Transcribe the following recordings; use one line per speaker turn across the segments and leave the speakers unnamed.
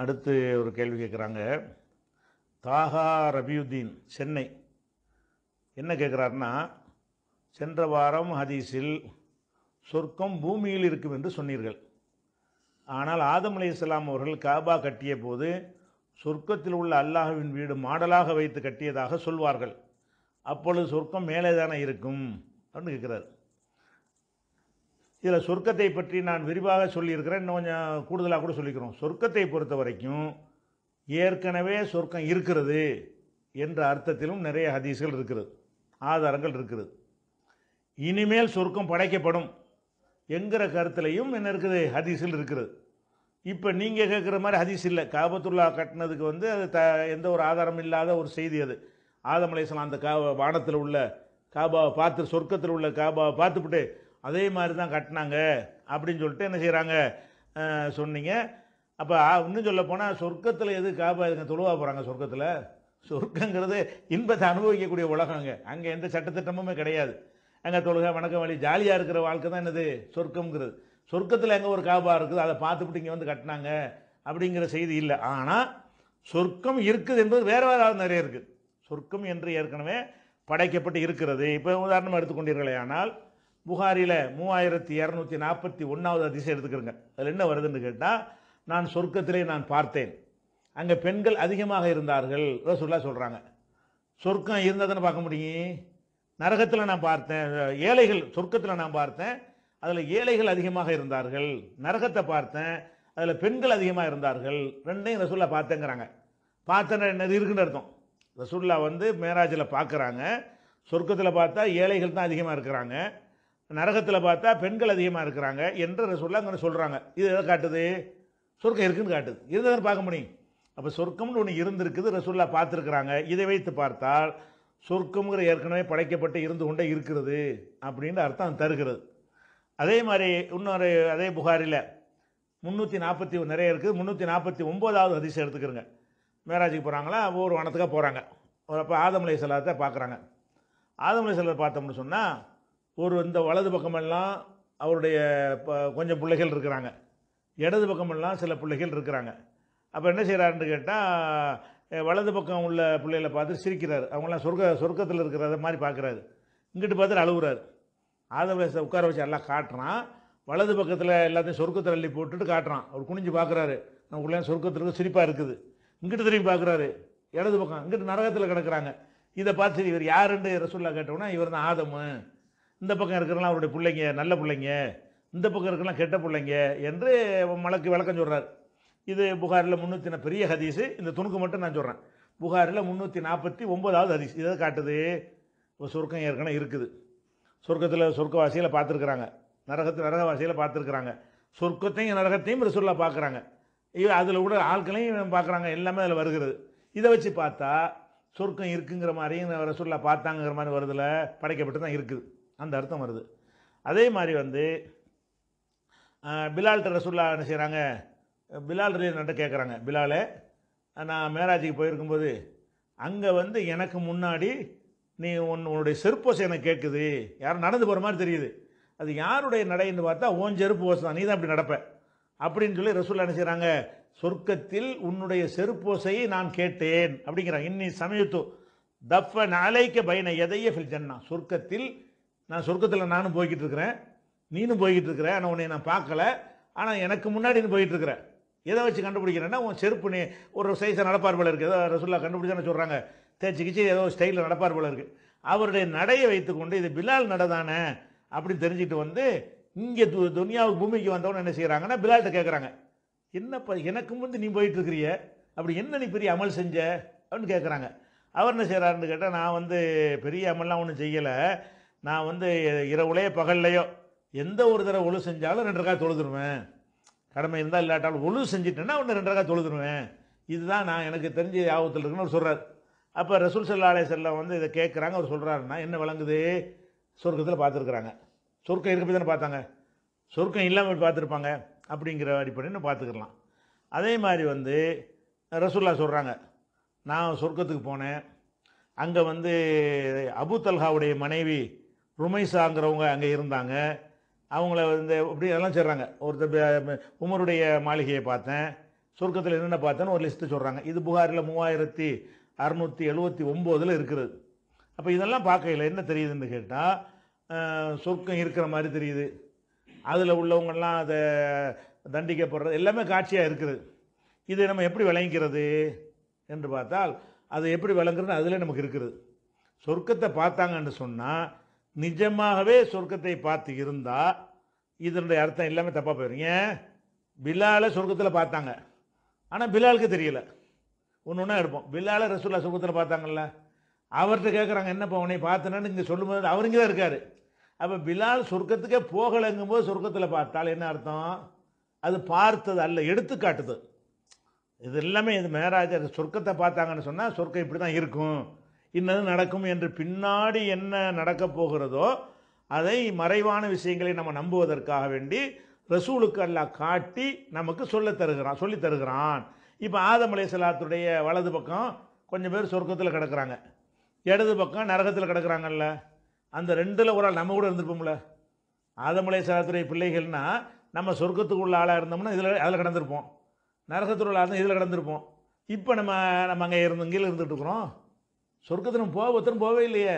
அடுத்து ஒரு கேள்வி கேட்குறாங்க. தாகா ரபியுத்தீன் சென்னை. என்ன கேட்குறாருன்னா சென்ற வாரம் ஹதீஸில் சொர்க்கம் பூமியில் இருக்கும் என்று சொன்னீர்கள். ஆனால் ஆதம் அலைஹிஸ்ஸலாம் அவர்கள் காபா கட்டிய போது சொர்க்கத்தில் உள்ள அல்லாஹுவின் வீடு மாடலாக வைத்து கட்டியதாக சொல்வார்கள். அப்பொழுது சொர்க்கம் மேலே தானே இருக்கும்? அப்படின்னு கேட்குறாரு. இதில் சொர்க்கத்தை பற்றி நான் விரிவாக சொல்லியிருக்கிறேன். இன்னும் கொஞ்சம் கூடுதலாக கூட சொல்லிக்கிறோம். சொர்க்கத்தை பொறுத்த வரைக்கும் ஏற்கனவே சொர்க்கம் இருக்கிறது என்ற அர்த்தத்திலும் நிறைய ஹதீஸ்கள் இருக்கிறது ஆதாரங்கள் இருக்கிறது. இனிமேல் சொர்க்கம் படைக்கப்படும் என்கிற கருத்துலையும் என்ன இருக்குது? ஹதீஸில் இருக்கிறது. இப்போ நீங்கள் கேட்குற மாதிரி ஹதீஸ் இல்லை. காபத்துல்லா கட்டினதுக்கு வந்து அது த எந்த ஒரு ஆதாரம் இல்லாத ஒரு செய்தி அது. ஆதம் அலைஹிஸ்ஸலாம் அந்த கா வானத்தில் உள்ள காபாவை பார்த்து சொர்க்கத்தில் உள்ள காபாவை பார்த்துப்பிட்டு அதே மாதிரி தான் கட்டினாங்க அப்படின்னு சொல்லிட்டு என்ன செய்கிறாங்க சொன்னீங்க. அப்போ இன்னும் சொல்ல போனால் சொர்க்கத்தில் எது காபா இதுங்க தொழுவா போகிறாங்க சொர்க்கத்தில்? சொர்க்கங்கிறது இன்பத்தை அனுபவிக்கக்கூடிய உலகங்க அங்கே. எந்த சட்டத்திட்டமுமே கிடையாது. அங்கே தொழுகை வணக்கம் வழி ஜாலியாக இருக்கிற வாழ்க்கை தான் என்னது? சொர்க்கங்கிறது சொர்க்கத்தில் எங்கே ஒரு காபா இருக்குது அதை பார்த்துப்பிட்டு இங்கே வந்து கட்டினாங்க அப்படிங்கிற செய்தி இல்லை. ஆனால் சொர்க்கம் இருக்குது என்பது வேறு வேறு நிறைய இருக்குது சொர்க்கம் என்று ஏற்கனவே படைக்கப்பட்டு இருக்கிறது. இப்போ உதாரணம் எடுத்துக்கொண்டீர்களே ஆனால் புகாரியில் மூவாயிரத்தி இரநூத்தி நாற்பத்தி ஒன்றாவது அதிசயம் எடுத்துக்கிறங்க. அதில் என்ன வருதுன்னு கேட்டால் நான் சொர்க்கத்திலே நான் பார்த்தேன். அங்கே பெண்கள் அதிகமாக இருந்தார்கள். ரசூல்லா சொல்கிறாங்க சொர்க்கம் இருந்ததுன்னு பார்க்க முடியும். நரகத்தில் நான் பார்த்தேன். ஏழைகள் சொர்க்கத்தில் நான் பார்த்தேன். அதில் ஏழைகள் அதிகமாக இருந்தார்கள். நரகத்தை பார்த்தேன். அதில் பெண்கள் அதிகமாக இருந்தார்கள். ரெண்டையும் ரசூல்லா பார்த்தேங்கிறாங்க. பார்த்தேன்னு என்னது? இருக்குன்னு அர்த்தம். ரசூல்லா வந்து மேராஜில் பார்க்குறாங்க சொர்க்கத்தில் பார்த்தா ஏழைகள் தான் அதிகமாக இருக்கிறாங்க. நரகத்தில் பார்த்தா பெண்கள் அதிகமாக இருக்கிறாங்க என்று ரசூல்லா அங்கே சொல்கிறாங்க இது எதை காட்டுது? சொர்க்கம் இருக்குன்னு காட்டுது. இருந்ததுன்னு பார்க்க முடியும். அப்போ சொர்க்கம்னு ஒன்று இருந்திருக்குது ரசூல்லா பார்த்துருக்குறாங்க. இதை வைத்து பார்த்தால் சொர்க்கம்ங்கிற ஏற்கனவே படைக்கப்பட்டு இருந்து கொண்டே இருக்கிறது அப்படின்னு அர்த்தம் தருகிறது. அதே மாதிரி இன்னொரு அதே புகாரில் முந்நூற்றி நாற்பத்தி நிறைய இருக்குது. முந்நூற்றி நாற்பத்தி ஒம்போதாவது அதிசயம் எடுத்துக்கிறங்க. மேராஜுக்கு போகிறாங்களா ஒவ்வொரு வனத்துக்காக போகிறாங்க அப்போ ஆதமலை செல்லாத்தை பார்க்குறாங்க. ஆதமலை செல்லத்தை பார்த்தோம்னு சொன்னால் ஒரு இந்த வலது பக்கமெல்லாம் அவருடைய கொஞ்சம் பிள்ளைகள் இருக்கிறாங்க. இடது பக்கமெல்லாம் சில பிள்ளைகள் இருக்கிறாங்க. அப்போ என்ன செய்கிறாருன்னு கேட்டால் வலது பக்கம் உள்ள பிள்ளைகளை பார்த்து சிரிக்கிறார். அவங்களாம் சொர்க்க சொர்க்கத்தில் இருக்கிறத மாதிரி பார்க்குறாரு. இங்கிட்டு பார்த்துட்டு அழுகுறாரு ஆதவ உட்கார வச்சு எல்லாம் காட்டுறான். வலது பக்கத்தில் எல்லாத்தையும் சொர்க்கத்தில் அள்ளி போட்டுட்டு காட்டுறான். அவர் குனிஞ்சு பார்க்குறாரு. நம்ம உள்ள சொர்க்கத்தில் சிரிப்பாக இருக்குது. இங்கிட்டு திரும்பி பார்க்குறாரு. இடது பக்கம் இங்கிட்டு நரகத்தில் கிடக்குறாங்க. இதை பார்த்து இவர் யாருன்னு ரசூல்லா கேட்டோன்னா இவர் தான் ஆதமு. இந்த பக்கம் இருக்கிறலாம் அவருடைய பிள்ளைங்க நல்ல பிள்ளைங்க இந்த பக்கம் இருக்கலாம் கெட்ட பிள்ளைங்க என்று மலக்கு விளக்கம் சொல்கிறார் இது புகாரில் முந்நூற்றி பெரிய ஹதீஸு. இந்த துணுக்கு மட்டும் நான் சொல்கிறேன் புகாரில் முந்நூற்றி நாற்பத்தி ஒம்பதாவது ஹதீஸ். இதை காட்டுது. இப்போ சொர்க்கம் ஏற்கனவே இருக்குது. சொர்க்கத்தில் சொர்க்கவாசியில் பார்த்துருக்குறாங்க. நரகத்தில் நரகவாசியில் பார்த்துருக்குறாங்க. சொர்க்கத்தையும் நரகத்தையும் ரசூல்லா பார்க்குறாங்க. இது அதில் கூட ஆட்களையும் பார்க்குறாங்க. எல்லாமே அதில் வருகிறது. இதை வச்சு பார்த்தா சொர்க்கம் இருக்குங்கிற மாதிரியும் ரசூல்லா பார்த்தாங்கிற மாதிரி வருதில். படைக்கப்பட்டு தான் இருக்குது. அந்த அர்த்தம் வருது. அதே மாதிரி வந்து பிலால்கிட்ட ரசூல்லா என்ன செய்கிறாங்க பிலால் நட்ட கேட்குறாங்க பிலாலே நான் மேராஜுக்கு போயிருக்கும்போது அங்கே வந்து எனக்கு முன்னாடி நீ உன் உன்னுடைய செருப்போசை எனக்கு கேட்குது யாரும் நடந்து போகிற மாதிரி தெரியுது. அது யாருடைய நடைன்னு பார்த்தா ஓன் செருப்பு ஓசை தான். நீ தான் இப்படி நடப்ப. அப்படின்னு சொல்லி ரசூல்லா என்ன செய்கிறாங்க சொர்க்கத்தில் உன்னுடைய செருப்போசையை நான் கேட்டேன். அப்படிங்கிறாங்க. இன்னி சமயத்து தஃப நாளைக்க பயனை எதைய ஃபில் ஜன்னா. சொர்க்கத்தில் நான் சொர்க்கத்தில் நானும் போய்கிட்டு இருக்கிறேன் நீனும் போய்கிட்டு இருக்கிற ஆனால் உன்னை நான் பார்க்கல. ஆனால் எனக்கு முன்னாடி நீ போயிட்டு இருக்கிற எதை வச்சு கண்டுபிடிக்கிறேன்னா உன் செருப்பு நீ ஒரு சைஸை நடப்பார் போல இருக்குது ஏதோ ரசுல்லா கண்டுபிடிச்சான்னு சொல்கிறாங்க தேய்ச்சி கிச்சி ஏதோ ஸ்டைலில் நடப்பார் போல இருக்குது அவருடைய நடையை வைத்துக்கொண்டு இது பிலால் நடை தானே அப்படின்னு தெரிஞ்சுட்டு வந்து இங்கே து துனியாவுக்கு பூமிக்கு வந்தவொன்னு என்ன செய்கிறாங்கன்னா பிலால்கிட்ட கேட்குறாங்க என்னப்பா எனக்கு முந்து நீ போயிட்டு இருக்கிறிய அப்படி என்ன நீ பெரிய அமல் செஞ்ச? அப்படின்னு கேட்குறாங்க அவர் என்ன செய்கிறாருன்னு கேட்டால் நான் வந்து பெரிய அமல்லாம் ஒன்றும் செய்யலை. நான் வந்து இரவுலையோ பகல்லையோ எந்த ஒரு தடவை ஒழு செஞ்சாலும் ரெண்டு ரக்கா தொழுதுருவேன். கடமை இருந்தால் இல்லாட்டாலும் ஒழு செஞ்சிட்டேன்னா ஒன்று ரெண்டு ரக்கா தொழுதுருவேன். இதுதான் நான் எனக்கு தெரிஞ்ச யாபத்தில் இருக்குன்னு அவர் சொல்கிறார் அப்போ ரசூல் சல்லா அலைஹி வஸல்லம் வந்து இதை கேட்குறாங்க அவர் சொல்கிறாருன்னா என்ன விளங்குது? சொர்க்கத்தில் பார்த்துருக்குறாங்க. சொர்க்கம் இருக்க தானே பார்த்தாங்க. சொர்க்கம் இல்லாமல் பார்த்துருப்பாங்க அப்படிங்கிற அடிப்படையில் பார்த்துக்கலாம். அதே மாதிரி வந்து ரசூல்லா சொல்கிறாங்க நான் சொர்க்கத்துக்கு போனேன். அங்கே வந்து அபு தல்ஹாவுடைய மனைவி ருமைசாங்கிறவங்க அங்கே இருந்தாங்க. அவங்கள வந்து இப்படி எல்லாம் சொல்கிறாங்க ஒருத்தர் உமருடைய மாளிகையை பார்த்தேன். சொர்க்கத்தில் என்னென்ன பார்த்தேன்னு ஒரு லிஸ்ட்டு சொல்கிறாங்க இது புகாரில் மூவாயிரத்தி அறுநூற்றி எழுபத்தி ஒம்போதில் இருக்கிறது. அப்போ இதெல்லாம் பார்க்கையில் என்ன தெரியுதுன்னு கேட்டால் சொர்க்கம் இருக்கிற மாதிரி தெரியுது. அதில் உள்ளவங்கள்லாம் அதை தண்டிக்கப்படுறது எல்லாமே காட்சியாக இருக்குது. இதை நம்ம எப்படி விளங்கிக்கிறது என்று பார்த்தால் அது எப்படி விளங்குறதுன்னு அதில் நமக்கு இருக்குது. சொர்க்கத்தை பார்த்தாங்கன்னு சொன்னால் நிஜமாகவே சொர்க்கத்தை பார்த்து இருந்தால் இதனுடைய அர்த்தம் எல்லாமே தப்பாக போயிருங்க பிலாலை சொர்க்கத்தில் பார்த்தாங்க. ஆனால் பிலாலுக்கு தெரியலை. ஒன்று ஒன்றா எடுப்போம். பில்லால ரசூல்லா சொர்க்கத்தில் பார்த்தாங்கல்ல. அவர்கிட்ட கேட்குறாங்க என்னப்பா உன்னை பார்த்தனன்னு இங்கே சொல்லும்போது அவர் இங்கே தான் இருக்கார். அப்போ பிலால் சொர்க்கத்துக்கே போகலைங்கும்போது சொர்க்கத்தில் பார்த்தால் என்ன அர்த்தம்? அது பார்த்தது அல்ல எடுத்து காட்டுது. இது எல்லாமே இது மேராஜர் அது சொர்க்கத்தை பார்த்தாங்கன்னு சொன்னால் சொர்க்கம் இப்படி தான் இருக்கும். இன்னது நடக்கும் என்று பின்னாடி என்ன நடக்கப் போகிறதோ அதை மறைவான விஷயங்களை நம்ம நம்புவதற்காக வேண்டி ரசூலுக்கு அல்லாஹ் காட்டி நமக்கு சொல்ல தருகிறான் சொல்லி தருகிறான். இப்போ ஆதம் அலைஹிஸ்ஸலாத்துடைய வலது பக்கம் கொஞ்சம் பேர் சொர்க்கத்தில் கிடக்குறாங்க. இடது பக்கம் நரகத்தில் கிடக்கிறாங்கல்ல. அந்த ரெண்டில் ஒரு ஆள் நம்ம கூட இருந்திருப்போம்ல. ஆதம் அலைஹிஸ்ஸலாத்துடைய பிள்ளைகள்னா நம்ம சொர்க்கத்துக்கு உள்ள ஆளாக இருந்தோம்னா இதில் அதில் கிடந்திருப்போம். நரகத்தில் உள்ள ஆள் இதில் கிடந்திருப்போம். இப்போ நம்ம நம்ம அங்கே இருந்து இங்கே இருந்துகிட்டு இருக்கிறோம். சொர்க்கத்துக்கு போக ஒருத்தரும் போகவே இல்லையே.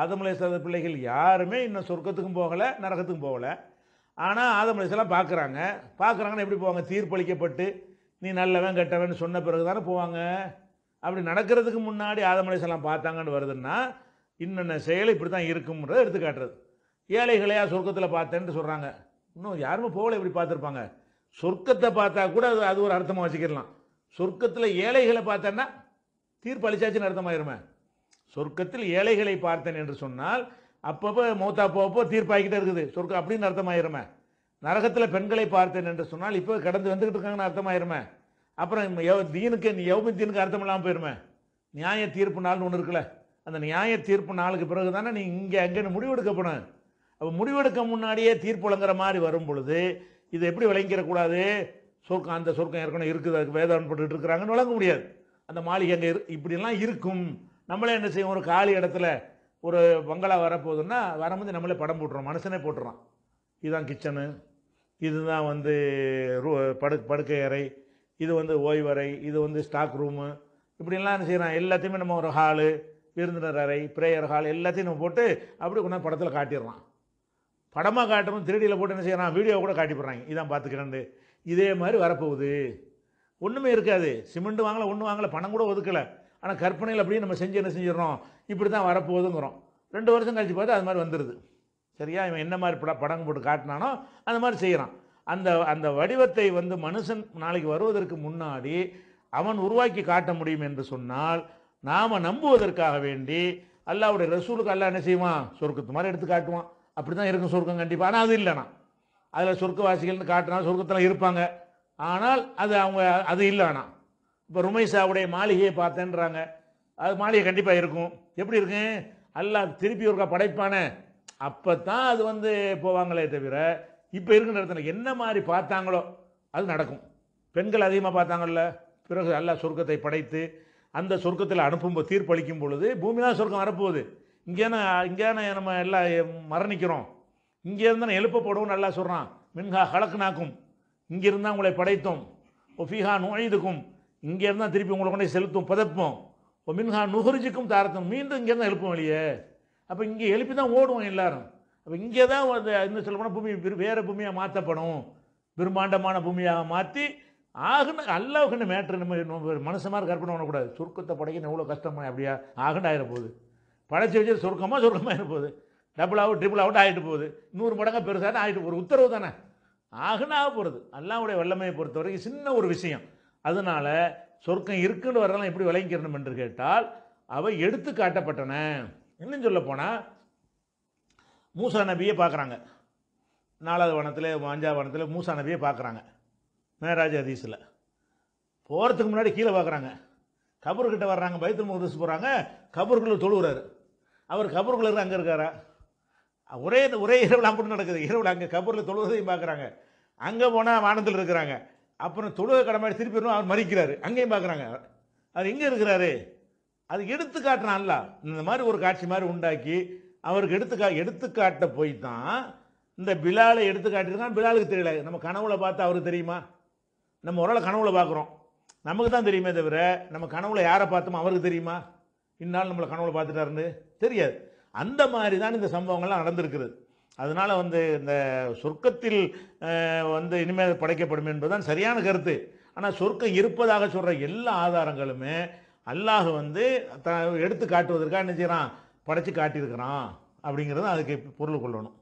ஆதமலேஸ்வர பிள்ளைகள் யாருமே இன்னும் சொர்க்கத்துக்கும் போகலை நரகத்துக்கும் போகலை. ஆனால் ஆதமலேஸ்வரம் பார்க்குறாங்க. பார்க்குறாங்கன்னா எப்படி போவாங்க? தீர்ப்பளிக்கப்பட்டு நீ நல்லவன் கெட்டவன் சொன்ன பிறகு தானே போவாங்க. அப்படி நடக்கிறதுக்கு முன்னாடி ஆதமலேஸ்வரம் பார்த்தாங்கன்னு வருதுன்னா இன்னென்ன செயல் இப்படி தான் இருக்கும்ன்றதை எடுத்து காட்டுறது ஏழைகளையா சொர்க்கத்தில் பார்த்தேன்ட்டு சொல்கிறாங்க இன்னும் யாருமே போகலை இப்படி பார்த்துருப்பாங்க. சொர்க்கத்தை பார்த்தா கூட அது அது ஒரு அர்த்தமாக வச்சுக்கிடலாம். சொர்க்கத்தில் ஏழைகளை பார்த்தேன்னா தீர்ப்பு அளிச்சாச்சுன்னு அர்த்தமாயிருமே சொர்க்கத்தில் ஏழைகளை பார்த்தேன் என்று சொன்னால் அப்பப்போ மௌத்தா போப்போ தீர்ப்பாகிக்கிட்டே இருக்குது. சொர்க்கம் அப்படின்னு அர்த்தமாயிருமே நரகத்தில் பெண்களை பார்த்தேன் என்று சொன்னால் இப்போ கடந்து வந்துக்கிட்டு இருக்காங்கன்னு அர்த்தமாயிருமே அப்புறம் எவ் தீனுக்கு யௌமி தீனுக்கு அர்த்தம் இல்லாமல் போயிருமே? நியாய தீர்ப்பு நாள்னு ஒன்று இருக்குல்ல? அந்த நியாய தீர்ப்பு நாளுக்கு பிறகு தானே நீ இங்கே அங்கேன்னு முடிவெடுக்கப்படும் அப்போ முடிவெடுக்க முன்னாடியே தீர்ப்பு வழங்குற மாதிரி வரும் பொழுது இதை எப்படி விளங்கிடக்கூடாது? சொர்க்கம் அந்த சொர்க்கம் ஏற்கனவே இருக்குது அதுக்கு வேதம் போட்டுட்டு இருக்கிறாங்கன்னு வழங்க முடியாது. அந்த மாளிகை அங்கே இரு இப்படிலாம் இருக்கும். நம்மளே என்ன செய்வோம்? ஒரு காலி இடத்துல ஒரு பங்களா வரப்போகுதுன்னா வரும்போது நம்மளே படம் போட்டுறோம் மனுஷனே போட்டுறோம் இதுதான் கிச்சனு. இதுதான் வந்து ரூ- படு படுக்கை அறை. இது வந்து ஓய்வறை இது வந்து ஸ்டாக் ரூமு. இப்படிலாம் என்ன செய்கிறோம் எல்லாத்தையுமே நம்ம ஒரு ஹாலு விருந்தினர் அறை ப்ரேயர் ஹால் எல்லாத்தையும் நம்ம போட்டு அப்படி கொண்டாந்து படத்தில் காட்டிடுறான் படமாக காட்டுறோம் திருடியில் போட்டு என்ன செய்கிறான் வீடியோ கூட காட்டி போடுறாங்க. இதான் பார்த்துக்கிறேன் இதே மாதிரி வரப்போகுது. ஒன்றுமே இருக்காது. சிமெண்ட் வாங்கலை ஒன்றும் வாங்கலை பணம் கூட ஒதுக்கலை. ஆனால் கற்பனையில் அப்படியே நம்ம செஞ்சு என்ன செஞ்சிடறோம்? இப்படி தான் வரப்போகுதுங்கிறோம். ரெண்டு வருஷம் கழித்து பார்த்தா அது மாதிரி வந்துடுது சரியா? இவன் என்ன மாதிரி பட படம் போட்டு காட்டினானோ அந்த மாதிரி செய்கிறான் அந்த அந்த வடிவத்தை வந்து மனுஷன் நாளைக்கு வருவதற்கு முன்னாடி அவன் உருவாக்கி காட்ட முடியும் என்று சொன்னால் நாம் நம்புவதற்காக வேண்டி அல்லாவுடைய ரசூலுக்கு அல்லா என்ன செய்வான்? சொர்க்கத்து மாதிரி எடுத்து காட்டுவான். அப்படி தான் இருக்கும் சொர்க்கம் கண்டிப்பாக ஆனால் அது இல்லைனா அதில் சொர்க்கவாசிகள்னு காட்டினா சொர்க்கத்தில் இருப்பாங்க. ஆனால் அது அவங்க அது இல்லை ஆனால் இப்போ ருமைசாவுடைய மாளிகையை பார்த்தேன்றாங்க. அது மாளிகை கண்டிப்பாக இருக்கும். எப்படி இருக்கும் அல்லாஹ் திருப்பி ஒருக்கா படைப்பானே. அப்போ தான் அது வந்து போவாங்களே தவிர இப்போ இருக்கிற இடத்துல என்ன மாதிரி பார்த்தாங்களோ அது நடக்கும். பெண்கள் அதிகமாக பார்த்தாங்கல்ல? பிறகு அல்லா சொர்க்கத்தை படைத்து அந்த சொர்க்கத்தில் அனுப்பும்போது தீர்ப்பளிக்கும் பொழுது பூமி தான் சொர்க்கம் வரப்போகுது இங்கேன்னு இங்கேன்னு நம்ம எல்லாம் மரணிக்கிறோம். இங்கே இருந்தால் எழுப்பப்படுவோம் நல்லா சொல்கிறான் மின்ஹா கலக்குனாக்கும் இங்கே உங்களை படைத்தோம். ஓ ஃபீஹா நுழைதுக்கும் இங்கே இருந்தால் திருப்பி உங்களை கொண்டே செலுத்தும் பதப்போம். ஓ மின்ஹா நுகர்ஜிக்கும் தாரத்தும். மீண்டும் இங்கே தான் எழுப்போம் வெளியே. அப்போ இங்கே எழுப்பி தான் ஓடுவோம் எல்லாரும். அப்போ இங்கே தான் வந்து இன்னும் சொல்லப்போனால் பூமி வேறு- வேறு பூமியாக மாற்றப்படும். பிரம்மாண்டமான பூமியாக மாற்றி ஆகுன அல்லாவுக்குன்னு மேட்ரு நம்ம மனசு மாதிரி கற்பனை பண்ணக்கூடாது. சுருக்கத்தை படைக்கணும் எவ்வளோ கஷ்டமா அப்படியா? ஆகுன்னு ஆயிட போகுது. படைச்சி வச்சு சுருக்கமாக சுருக்கமாக இருப்போகுது டபுள் அவுட் ட்ரிபிள் அவுட் ஆகிட்டு போகுது. நூறு மடங்காக பெருசாக ஆகிட்டு ஒரு உத்தரவு தானே? ஆகுன்னு போகிறது அல்லாவுடைய வல்லமையை பொறுத்த வரைக்கும் சின்ன ஒரு விஷயம். அதனால சொர்க்கம் இருக்குன்னு வரலாம் எப்படி விளங்கிக்கிறணும் என்று கேட்டால் அவை எடுத்து காட்டப்பட்டன இன்னும் சொல்ல போனால் மூசா நபியை பார்க்குறாங்க. நாலாவது வனத்தில் அஞ்சாவது வனத்தில் மூசா நபியை பார்க்குறாங்க. மேராஜ் ஹதீஸில். போகிறதுக்கு முன்னாடி கீழே பார்க்குறாங்க. கபர்கிட்ட வர்றாங்க பைத்துல் முகதஸ் போகிறாங்க கபருக்குள்ளே தொழுகிறாரு அவர் கபருக்குள்ள அங்கே இருக்காரா? ஒரே ஒரே இரவில் அப்படி நடக்குது. இரவில் அங்கே கபூரில் தொழுவதையும் பார்க்குறாங்க. அங்கே போனால் வானத்தில் இருக்கிறாங்க. அப்புறம் தொழுகை கடமாடி திருப்பி வரும் அவர் மறிக்கிறாரு. அங்கேயும் பார்க்குறாங்க. அவர் எங்கே இருக்கிறாரு? அது எடுத்து காட்டுறான் அல்ல இந்த மாதிரி ஒரு காட்சி மாதிரி உண்டாக்கி அவருக்கு எடுத்துக்கா எடுத்துக்காட்ட போய் தான் இந்த பிலாலை எடுத்து காட்டியிருக்கான் பிலாலுக்கு தெரியல. நம்ம கனவுல பார்த்தா அவருக்கு தெரியுமா? நம்ம ஒரு நாள் கனவுல பார்க்குறோம். நமக்கு தான் தெரியுமே தவிர நம்ம கனவுல யாரை பார்த்தோமோ அவருக்கு தெரியுமா? இந்நாள் நம்மளை கனவுல பார்த்துட்டாருன்னு தெரியாது. அந்த மாதிரி தான் இந்த சம்பவங்கள்லாம் நடந்திருக்கிறது. அதனால் வந்து இந்த சொர்க்கத்தில் வந்து இனிமேல் படைக்கப்படும் என்பதுதான் சரியான கருத்து. ஆனால் சொர்க்கம் இருப்பதாக சொல்கிற எல்லா ஆதாரங்களுமே அல்லாஹ் வந்து த எடுத்து காட்டுவதற்காக என்ன செய்கிறான் படைச்சு காட்டியிருக்கிறான் அப்படிங்கிறது அதுக்கு பொருள் கொள்ளணும்.